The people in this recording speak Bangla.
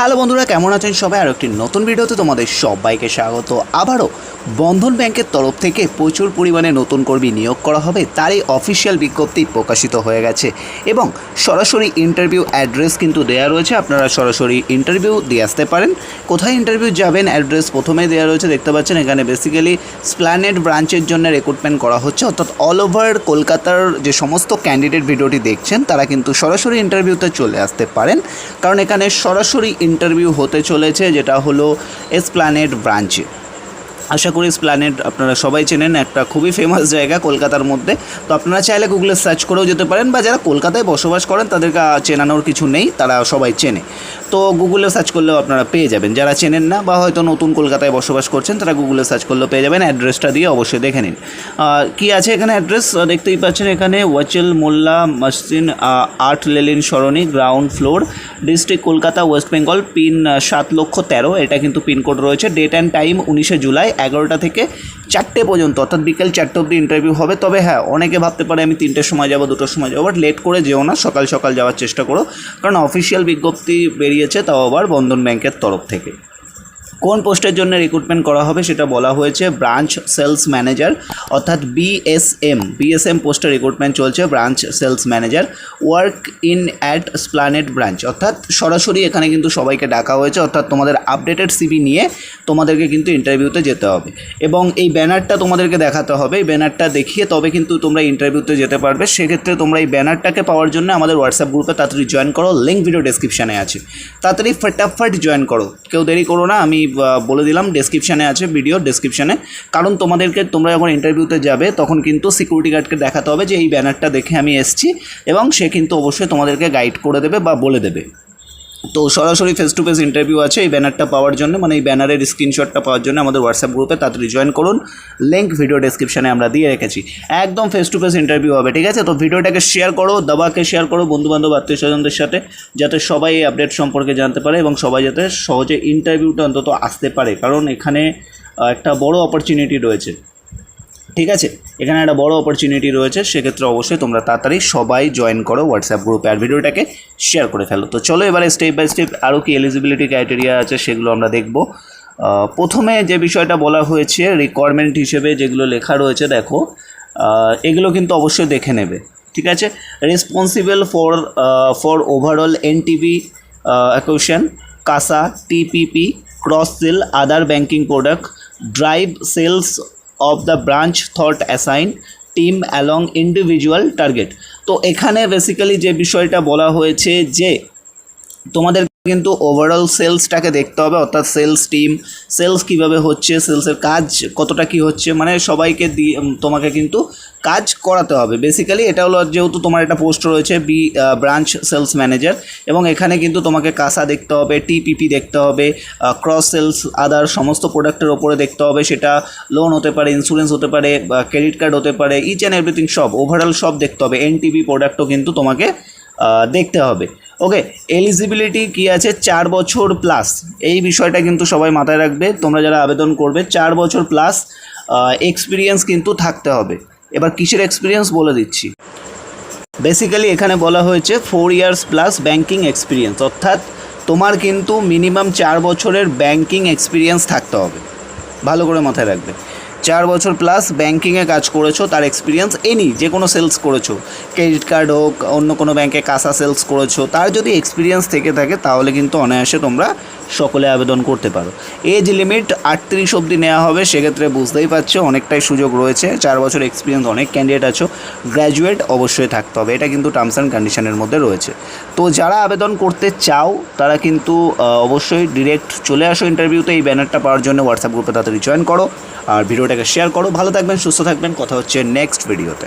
হ্যালো বন্ধুরা, কেমন আছেন সবাই? আর একটি নতুন ভিডিওতে তোমাদের সবাইকে স্বাগত। আবারও বন্ধন ব্যাংকের তরফ থেকে প্রচুর পরিমাণে নতুন কর্মী নিয়োগ করা হবে, তারই অফিসিয়াল বিজ্ঞপ্তি প্রকাশিত হয়ে গেছে এবং সরাসরি ইন্টারভিউ অ্যাড্রেস কিন্তু দেওয়া রয়েছে, আপনারা সরাসরি ইন্টারভিউ দিয়ে আসতে পারেন। কোথায় ইন্টারভিউ যাবেন, অ্যাড্রেস প্রথমেই দেওয়া রয়েছে, দেখতে পাচ্ছেন এখানে বেসিক্যালি স্প্ল্যানেড ব্রাঞ্চের জন্য রিক্রুটমেন্ট করা হচ্ছে, অর্থাৎ অল ওভার কলকাতার যে সমস্ত ক্যান্ডিডেট ভিডিওটি দেখছেন, তারা কিন্তু সরাসরি ইন্টারভিউতে চলে আসতে পারেন। কারণ এখানে সরাসরি ইন্টারভিউ হতে চলেছে যেটা হলো এসপ্ল্যানেড ব্রাঞ্চে আশা করি স্প্ল্যানেট আপনারা সবাই চেনেন, একটা খুবই ফেমাস জায়গা কলকাতার মধ্যে। তো আপনারা চাইলে গুগলে সার্চ করেও যেতে পারেন, বা যারা কলকাতায় বসবাস করেন, তাদেরকে চেনানোর কিছু নেই, তারা সবাই চেনে। তো গুগলে সার্চ করলেও আপনারা পেয়ে যাবেন। যারা চেনেন না, বা হয়তো নতুন কলকাতায় বসবাস করছেন, তারা গুগলে সার্চ করলেও পেয়ে যাবেন। অ্যাড্রেসটা দিয়ে অবশ্যই দেখে নিন। কি আছে এখানে অ্যাড্রেস দেখতেই পাচ্ছেন এখানে ওয়াচেল মোল্লা মসজিদ art Lenin Sarani ground floor district Kolkata West Bengal pin সাত লক্ষ তেরো। এটা কিন্তু পিনকোড রয়েছে। ডেট অ্যান্ড টাইম উনিশে জুলাই এগারোটা থেকে চারটে পর্যন্ত, অর্থাৎ বিকেল চারটে অবধি ইন্টারভিউ হবে। তবে হ্যাঁ অনেকে ভাবতে পারে আমি তিনটের সময় যাব, দুটোর সময় যাব বাট লেট করে যেও না, সকাল সকাল যাওয়ার চেষ্টা করো। কারণ অফিসিয়াল বিজ্ঞপ্তি বেরিয়েছে তাও আবার বন্ধন ব্যাংকের তরফ থেকে। কোন পোস্টের জন্য রিক্রুটমেন্ট করা হবে সেটা বলা হয়েছে ব্রাঞ্চ সেলস ম্যানেজার অর্থাৎ বিএসএম বিএসএম পোস্টে রিক্রুটমেন্ট চলছে branch sales manager work in at Esplanade branch অর্থাৎ সরাসরি এখানে কিন্তু সবাইকে ডাকা হয়েছে, অর্থাৎ তোমাদের আপডেটেড সিবি নিয়ে তোমাদেরকে কিন্তু ইন্টারভিউতে যেতে হবে। এবং এই ব্যানারটা তোমাদেরকে দেখাতে হবে, এই ব্যানারটা দেখিয়ে তবে কিন্তু তোমরা ইন্টারভিউতে যেতে পারবে। সেক্ষেত্রে তোমরা এই ব্যানারটাকে পাওয়ার জন্য আমাদের হোয়াটসঅ্যাপ গ্রুপে তাড়াতাড়ি জয়েন করো লিঙ্ক ভিডিও ডেসক্রিপশানে আছে। তাড়াতাড়ি ফটাফট জয়েন করো। কেউ দেরি করো না, আমি বলে দিলাম ডেসক্রিপশানে আছে ভিডিও ডেসক্রিপশানে কারণ তোমাদেরকে তোমরা যখন ইন্টারভিউতে যাবে, তখন কিন্তু সিকিউরিটি গার্ডকে দেখাতে হবে যে এই ব্যানারটা দেখে আমি এসেছি এবং সে কিন্তু অবশ্যই তোমাদেরকে গাইড করে দেবে বা বলে দেবে। তো সরাসরি ফেস টু ফেস ইন্টারভিউ আছে, এই ব্যানারটা পাওয়ার জন্য মানে এই ব্যানারের স্ক্রিনশটটা পাওয়ার জন্য আমাদের হোয়াটসঅ্যাপ গ্রুপে তাড়াতাড়ি জয়েন করুন। লিঙ্ক ভিডিও ডেসক্রিপশনে আমরা দিয়ে রেখেছি। একদম ফেস টু ফেস ইন্টারভিউ হবে, ঠিক আছে? তো ভিডিওটাকে শেয়ার করো, দাবাকে শেয়ার করো, বন্ধুবান্ধব আত্মীয় স্বজনদের সাথে, যাতে সবাই এই আপডেট সম্পর্কে জানতে পারে এবং সবাই যাতে সহজে ইন্টারভিউটা অন্তত আসতে পারে। কারণ এখানে একটা বড় অপরচুনিটি রয়েছে। ঠিক আছে? এখানে একটা বড় অপরচুনিটি রয়েছে, সেক্ষেত্রে অবশ্যই তোমরা তাড়াতাড়ি সবাই জয়েন করো হোয়াটসঅ্যাপ গ্রুপে আর ভিডিওটাকে শেয়ার করে ফেলো। তো চলো এবারে স্টেপ বাই স্টেপ আরও কি এলিজিবিলিটি ক্রাইটেরিয়া আছে সেগুলো আমরা দেখব। প্রথমে যে বিষয়টা বলা হয়েছে রিকোয়ারমেন্ট হিসেবে যেগুলো লেখা রয়েছে, দেখো এগুলো কিন্তু অবশ্যই দেখে নেবে। ঠিক আছে? Responsible for for overall NTV acquisition CASA TPP cross sell other banking product drive sales of the branch thought assign team along individual target তো এখানে বেসিক্যালি যে বিষয়টা বলা হয়েছে যে তোমাদের কিন্তু ওভারঅল সেলসটাকে দেখতে হবে, অর্থাৎ সেলস টিম সেলস কীভাবে হচ্ছে সেলসের কাজ কতটা কি হচ্ছে মানে সবাইকে দিয়ে তোমাকে কিন্তু কাজ করাতে হবে। বেসিক্যালি এটা হলো যেহেতু তোমার একটা পোস্ট রয়েছে বি ব্রাঞ্চ সেলস ম্যানেজার এবং এখানে কিন্তু তোমাকে কাসা দেখতে হবে টিপিপি দেখতে হবে ক্রস সেলস আদার সমস্ত প্রোডাক্টের ওপরে দেখতে হবে, সেটা লোন হতে পারে ইন্স্যুরেন্স হতে পারে ক্রেডিট কার্ড হতে পারে ইচ অ্যান্ড এভরিথিং সব ওভারঅল সব দেখতে হবে এনটিভি প্রোডাক্টও কিন্তু তোমাকে দেখতে হবে। ওকে এলিজিবিলিটি কি আছে? চার বছর প্লাস এই বিষয়টা কিন্তু সবাই মাথায় রাখবে। তোমরা যারা আবেদন করবে, চার বছর প্লাস এক্সপিরিয়েন্স কিন্তু থাকতে হবে। এবার কিসের এক্সপিরিয়েন্স বলে দিচ্ছি। বেসিক্যালি এখানে বলা হয়েছে four years plus banking experience অর্থাৎ তোমার কিন্তু মিনিমাম চার বছরের ব্যাংকিং এক্সপিরিয়েন্স থাকতে হবে। ভালো করে মাথায় রাখবে। চার বছর প্লাস ব্যাংকিংয়ে কাজ করেছ, তার এক্সপিরিয়েন্স এনি যে কোনো সেলস করেছ। ক্রেডিট কার্ড হোক, অন্য কোনো ব্যাংকে কাঁচা সেলস করেছ, তার যদি এক্সপিরিয়েন্স থেকে থাকে, তাহলে কিন্তু অনায়াসে তোমরা সকলে আবেদন করতে পারো। এজ লিমিট আটত্রিশ অবধি নেওয়া হবে, সেক্ষেত্রে বুঝতেই পারছ অনেকটাই সুযোগ রয়েছে। চার বছর এক্সপিরিয়েন্স অনেক ক্যান্ডিডেট আছো গ্র্যাজুয়েট অবশ্যই থাকতে হবে, এটা কিন্তু টার্মস অ্যান্ড কন্ডিশনের মধ্যে রয়েছে। তো যারা আবেদন করতে চাও, তারা কিন্তু অবশ্যই ডিরেক্ট চলে আসো ইন্টারভিউতে এই ব্যানারটা পাওয়ার জন্য হোয়াটসঅ্যাপ গ্রুপে তাড়াতাড়ি জয়েন করো। আর ভিডিওটাকে শেয়ার করো। ভালো থাকবেন সুস্থ থাকবেন। কথা হচ্ছে নেক্সট ভিডিওতে